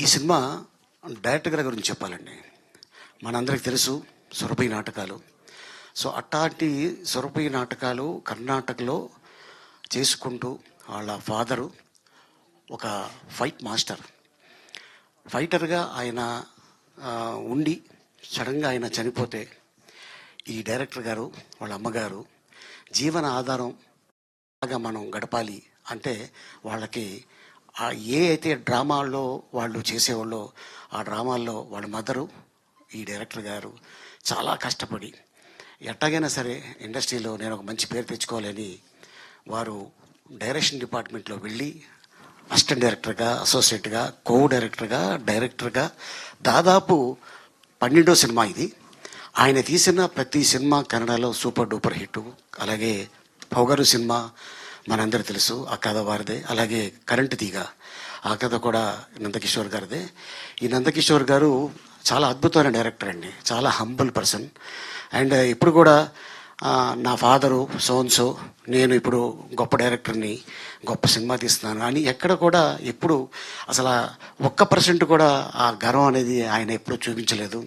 ఈ cinema director గారి గురించి చెప్పాలండి. మనందరికి తెలుసు సురభి నాటకాలు. సో అట్లాంటి సురభి నాటకాలు కర్ణాటకలో చేసుకుంటూ వాళ్ళ ఫాదరు ఒక ఫైట్ మాస్టర్. ఫైటర్గా ఆయన ఉండి సడన్గా ఆయన చనిపోతే ఈ డైరెక్టర్ గారు వాళ్ళ అమ్మగారు జీవన ఆధారం బాగా మనం గడపాలి అంటే వాళ్ళకి ఆ ఏ అయితే డ్రామాల్లో వాళ్ళు చేసేవాళ్ళో ఆ డ్రామాల్లో వాళ్ళ మదరు ఈ డైరెక్టర్ గారు చాలా కష్టపడి ఎట్టాగైనా సరే ఇండస్ట్రీలో నేను ఒక మంచి పేరు తెచ్చుకోవాలని వారు డైరెక్షన్ డిపార్ట్మెంట్లో వెళ్ళి అసిస్టెంట్ డైరెక్టర్గా అసోసియేట్గా కో డైరెక్టర్గా డైరెక్టర్గా దాదాపు పన్నెండో సినిమా ఇది. ఆయన తీసిన ప్రతి సినిమా కన్నడలో సూపర్ డూపర్ హిట్ అలాగే పొగరు సినిమా మనందరూ తెలుసు ఆ కథ వారిదే. అలాగే కరెంటు తీగ ఆ కథ కూడా నందకిషోర్ గారిదే. ఈ నందకిషోర్ గారు చాలా అద్భుతమైన డైరెక్టర్ అండి. చాలా హంబుల్ పర్సన్. అండ్ ఇప్పుడు కూడా నా ఫాదరు సోన్సో నేను ఇప్పుడు గొప్ప డైరెక్టర్ని గొప్ప సినిమా తీస్తున్నాను. అని ఎక్కడ కూడా ఎప్పుడు అసలు ఒక్క పర్సెంట్ కూడా ఆ గర్వం అనేది ఆయన ఎప్పుడూ చూపించలేదు.